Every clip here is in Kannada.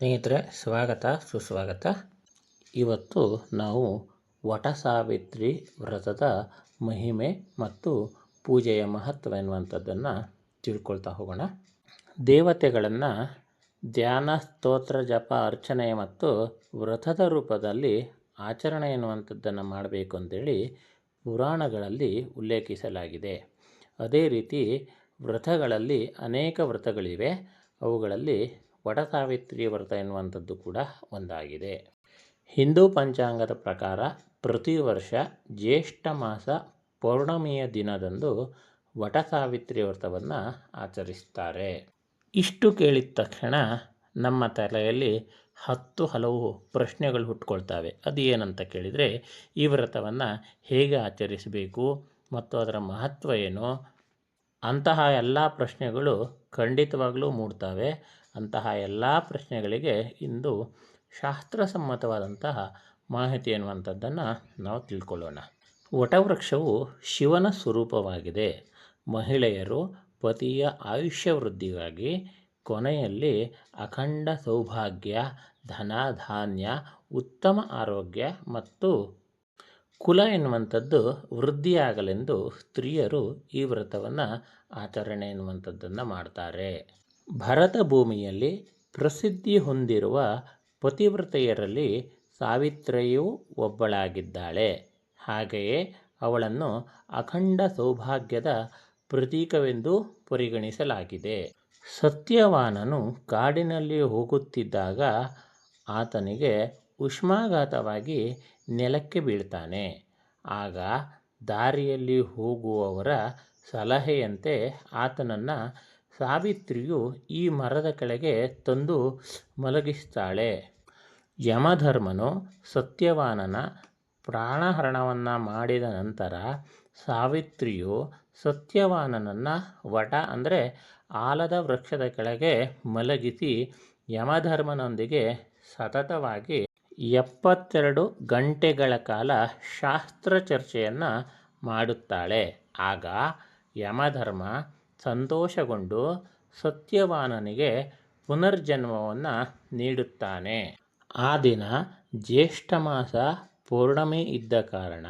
ಸ್ನೇಹಿತರೆ, ಸ್ವಾಗತ, ಸುಸ್ವಾಗತ. ಇವತ್ತು ನಾವು ವಟ ಸಾವಿತ್ರಿ ವ್ರತದ ಮಹಿಮೆ ಮತ್ತು ಪೂಜೆಯ ಮಹತ್ವ ಎನ್ನುವಂಥದ್ದನ್ನು ತಿಳ್ಕೊಳ್ತಾ ಹೋಗೋಣ. ದೇವತೆಗಳನ್ನು ಧ್ಯಾನ, ಸ್ತೋತ್ರ, ಜಪ, ಅರ್ಚನೆ ಮತ್ತು ವ್ರತದ ರೂಪದಲ್ಲಿ ಆಚರಣೆ ಎನ್ನುವಂಥದ್ದನ್ನು ಮಾಡಬೇಕು ಅಂತೇಳಿ ಪುರಾಣಗಳಲ್ಲಿ ಉಲ್ಲೇಖಿಸಲಾಗಿದೆ. ಅದೇ ರೀತಿ ವ್ರತಗಳಲ್ಲಿ ಅನೇಕ ವ್ರತಗಳಿವೆ. ಅವುಗಳಲ್ಲಿ ವಟಸಾವಿತ್ರಿ ವ್ರತ ಎನ್ನುವಂಥದ್ದು ಕೂಡ ಒಂದಾಗಿದೆ. ಹಿಂದೂ ಪಂಚಾಂಗದ ಪ್ರಕಾರ ಪ್ರತಿ ವರ್ಷ ಜ್ಯೇಷ್ಠ ಮಾಸ ಪೌರ್ಣಮಿಯ ದಿನದಂದು ವಟಸಾವಿತ್ರಿ ವ್ರತವನ್ನು ಆಚರಿಸ್ತಾರೆ ಇಷ್ಟು ಕೇಳಿದ ತಕ್ಷಣ ನಮ್ಮ ತಲೆಯಲ್ಲಿ ಹತ್ತು ಹಲವು ಪ್ರಶ್ನೆಗಳು ಹುಟ್ಕೊಳ್ತಾವೆ. ಅದು ಏನಂತ ಕೇಳಿದರೆ, ಈ ವ್ರತವನ್ನು ಹೇಗೆ ಆಚರಿಸಬೇಕು ಮತ್ತು ಅದರ ಮಹತ್ವ ಏನು? ಅಂತಹ ಎಲ್ಲ ಪ್ರಶ್ನೆಗಳು ಖಂಡಿತವಾಗಲೂ ಮೂಡ್ತವೆ. ಅಂತಹ ಎಲ್ಲ ಪ್ರಶ್ನೆಗಳಿಗೆ ಇಂದು ಶಾಸ್ತ್ರಸಮ್ಮತವಾದಂತಹ ಮಾಹಿತಿ ಎನ್ನುವಂಥದ್ದನ್ನು ನಾವು ತಿಳ್ಕೊಳ್ಳೋಣ. ವಟವೃಕ್ಷವು ಶಿವನ ಸ್ವರೂಪವಾಗಿದೆ. ಮಹಿಳೆಯರು ಪತಿಯ ಆಯುಷ್ಯ ವೃದ್ಧಿಗಾಗಿ ಕೊನೆಯಲ್ಲಿ ಅಖಂಡ ಸೌಭಾಗ್ಯ ಧನ ಧಾನ್ಯ ಉತ್ತಮ ಆರೋಗ್ಯ ಮತ್ತು ಕುಲ ಎನ್ನುವಂಥದ್ದು ವೃದ್ಧಿಯಾಗಲೆಂದು ಸ್ತ್ರೀಯರು ಈ ವ್ರತವನ್ನು ಆಚರಣೆ ಎನ್ನುವಂಥದ್ದನ್ನು ಮಾಡ್ತಾರೆ. ಭರತ ಭೂಮಿಯಲ್ಲಿ ಪ್ರಸಿದ್ಧಿ ಹೊಂದಿರುವ ಪತಿವ್ರತೆಯರಲ್ಲಿ ಸಾವಿತ್ರಿಯೂ ಒಬ್ಬಳಾಗಿದ್ದಾಳೆ. ಹಾಗೆಯೇ ಅವಳನ್ನು ಅಖಂಡ ಸೌಭಾಗ್ಯದ ಪ್ರತೀಕವೆಂದು ಪರಿಗಣಿಸಲಾಗಿದೆ. ಸತ್ಯವಾನನು ಕಾಡಿನಲ್ಲಿ ಹೋಗುತ್ತಿದ್ದಾಗ ಆತನಿಗೆ ಉಷ್ಮಾಘಾತವಾಗಿ ನೆಲಕ್ಕೆ ಬೀಳ್ತಾನೆ. ಆಗ ದಾರಿಯಲ್ಲಿ ಹೋಗುವವರ ಸಲಹೆಯಂತೆ ಆತನನ್ನು ಸಾವಿತ್ರಿಯು ಈ ಮರದ ಕೆಳಗೆ ತಂದು ಮಲಗಿಸ್ತಾಳೆ. ಯಮಧರ್ಮನು ಸತ್ಯವಾನನ ಪ್ರಾಣಹರಣವನ್ನು ಮಾಡಿದ ನಂತರ ಸಾವಿತ್ರಿಯು ಸತ್ಯವಾನನನ್ನು ವಟ ಅಂದರೆ ಆಲದ ವೃಕ್ಷದ ಕೆಳಗೆ ಮಲಗಿಸಿ ಯಮಧರ್ಮನೊಂದಿಗೆ ಸತತವಾಗಿ ಎಪ್ಪತ್ತೆರಡು ಗಂಟೆಗಳ ಕಾಲ ಶಾಸ್ತ್ರ ಚರ್ಚೆಯನ್ನು ಮಾಡುತ್ತಾಳೆ. ಆಗ ಯಮಧರ್ಮ ಸಂತೋಷಗೊಂಡು ಸತ್ಯವಾನನಿಗೆ ಪುನರ್ಜನ್ಮವನ್ನು ನೀಡುತ್ತಾನೆ. ಆ ದಿನ ಜ್ಯೇಷ್ಠ ಮಾಸ ಪೂರ್ಣಮೆ ಇದ್ದ ಕಾರಣ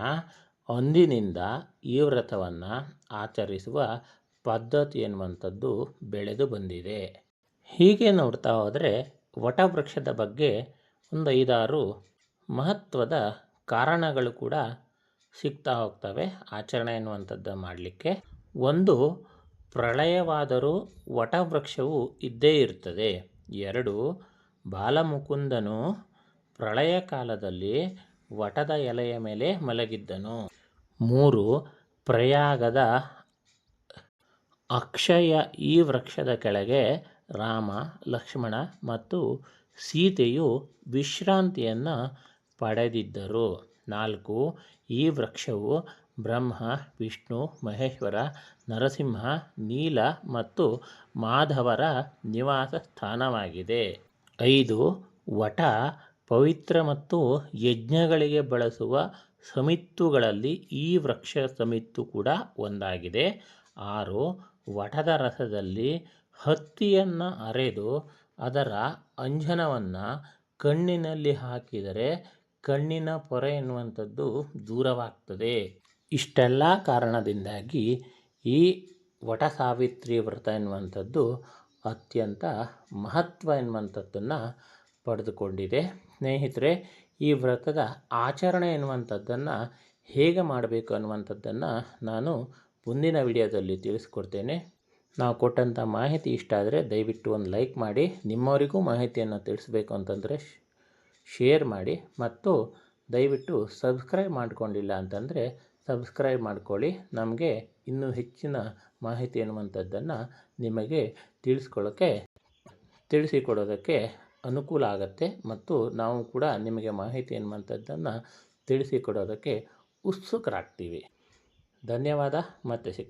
ಅಂದಿನಿಂದ ಈ ವ್ರತವನ್ನು ಆಚರಿಸುವ ಪದ್ಧತಿ ಎನ್ನುವಂಥದ್ದು ಬೆಳೆದು ಬಂದಿದೆ. ಹೀಗೆ ನೋಡ್ತಾ ಹೋದರೆ ವಟವೃಕ್ಷದ ಬಗ್ಗೆ ಒಂದು ಐದಾರು ಮಹತ್ವದ ಕಾರಣಗಳು ಕೂಡ ಸಿಗ್ತಾ ಹೋಗ್ತವೆ. ಆಚರಣೆ ಎನ್ನುವಂಥದ್ದು ಮಾಡಲಿಕ್ಕೆ ಒಂದು ಪ್ರಳಯವಾದರೂ ವಟವೃಕ್ಷವು ಇದ್ದೇ ಇರ್ತದೆ ಎರಡು, ಬಾಲಮುಕುಂದನು ಪ್ರಳಯ ಕಾಲದಲ್ಲಿ ವಟದ ಎಲೆಯ ಮೇಲೆ ಮಲಗಿದ್ದನು. ಮೂರು, ಪ್ರಯಾಗದ ಅಕ್ಷಯ ಈ ವೃಕ್ಷದ ಕೆಳಗೆ ರಾಮ, ಲಕ್ಷ್ಮಣ ಮತ್ತು ಸೀತೆಯು ವಿಶ್ರಾಂತಿಯನ್ನು ಪಡೆದಿದ್ದರು. ನಾಲ್ಕು, ಈ ವೃಕ್ಷವು ಬ್ರಹ್ಮ, ವಿಷ್ಣು, ಮಹೇಶ್ವರ, ನರಸಿಂಹ, ನೀಲ ಮತ್ತು ಮಾಧವರ ನಿವಾಸ ಸ್ಥಾನವಾಗಿದೆ. ಐದು, ವಟ, ಪವಿತ್ರ ಮತ್ತು ಯಜ್ಞಗಳಿಗೆ ಬಳಸುವ ಸಮಿತ್ತುಗಳಲ್ಲಿ ಈ ವೃಕ್ಷ ಸಮಿತ್ತು ಕೂಡ ಒಂದಾಗಿದೆ. ಆರು, ವಟದ ರಸದಲ್ಲಿ ಹತ್ತಿಯನ್ನು ಅರೆದು ಅದರ ಅಂಜನವನ್ನು ಕಣ್ಣಿನಲ್ಲಿ ಹಾಕಿದರೆ ಕಣ್ಣಿನ ಪೊರೆ ಎನ್ನುವಂಥದ್ದು ದೂರವಾಗ್ತದೆ. ಇಷ್ಟೆಲ್ಲ ಕಾರಣದಿಂದಾಗಿ ಈ ವಟ ಸಾವಿತ್ರಿ ವ್ರತ ಎನ್ನುವಂಥದ್ದು ಅತ್ಯಂತ ಮಹತ್ವ ಎನ್ನುವಂಥದ್ದನ್ನು ಪಡೆದುಕೊಂಡಿದೆ. ಸ್ನೇಹಿತರೆ, ಈ ವ್ರತದ ಆಚರಣೆ ಎನ್ನುವಂಥದ್ದನ್ನು ಹೇಗೆ ಮಾಡಬೇಕು ಅನ್ನುವಂಥದ್ದನ್ನು ನಾನು ಮುಂದಿನ ವಿಡಿಯೋದಲ್ಲಿ ತಿಳಿಸ್ಕೊಡ್ತೇನೆ. ನಾವು ಕೊಟ್ಟಂಥ ಮಾಹಿತಿ ಇಷ್ಟ ಆದರೆ ದಯವಿಟ್ಟು ಒಂದು ಲೈಕ್ ಮಾಡಿ, ನಿಮ್ಮವರಿಗೂ ಮಾಹಿತಿಯನ್ನು ತಿಳಿಸ್ಬೇಕು ಅಂತಂದರೆ ಶೇರ್ ಮಾಡಿ ಮತ್ತು ದಯವಿಟ್ಟು ಸಬ್ಸ್ಕ್ರೈಬ್ ಮಾಡಿಕೊಂಡಿಲ್ಲ ಅಂತಂದರೆ ಸಬ್ಸ್ಕ್ರೈಬ್ ಮಾಡ್ಕೊಳ್ಳಿ. ನಮಗೆ ಇನ್ನೂ ಹೆಚ್ಚಿನ ಮಾಹಿತಿ ಎನ್ನುವಂಥದ್ದನ್ನು ನಿಮಗೆ ತಿಳಿಸ್ಕೊಳ್ಳೋಕ್ಕೆ ತಿಳಿಸಿಕೊಡೋದಕ್ಕೆ ಅನುಕೂಲ ಆಗುತ್ತೆ ಮತ್ತು ನಾವು ಕೂಡ ನಿಮಗೆ ಮಾಹಿತಿ ಎನ್ನುವಂಥದ್ದನ್ನು ತಿಳಿಸಿಕೊಡೋದಕ್ಕೆ ಉತ್ಸುಕರಾಗ್ತೀವಿ. ಧನ್ಯವಾದ, ಮತ್ತೆ ಸಿಗ್ತೀವಿ.